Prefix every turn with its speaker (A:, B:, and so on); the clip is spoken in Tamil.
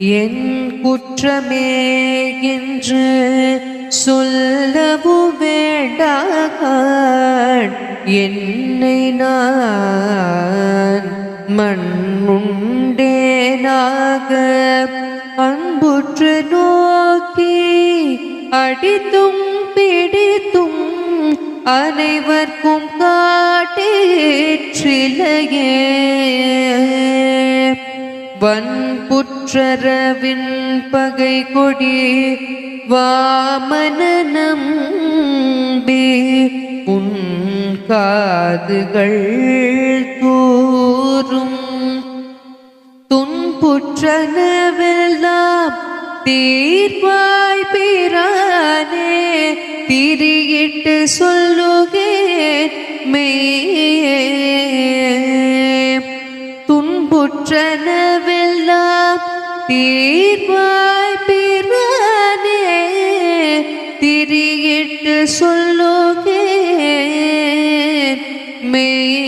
A: என் குற்றமே என்று சொல்லவும் வேண்டான் என்னை நான் மண்ணுண்டேனாக அன்புற்று நோக்கி அடித்தும் பிடித்தும் அனைவர்க்கும் காட்டேற்றிலையே. வன்புற்றரவின் பகை கொடி வாமன உன் காதுகள் தூரும். துன்புற்றனவெல்லாம் தீர்வாய் பிரானே திரியிட்டு சொல்லுக துன்புற்றனவெல்லாம் தீர்வாய் பிறனே திரியிட்டு சொல்லுகேன் மெய்யே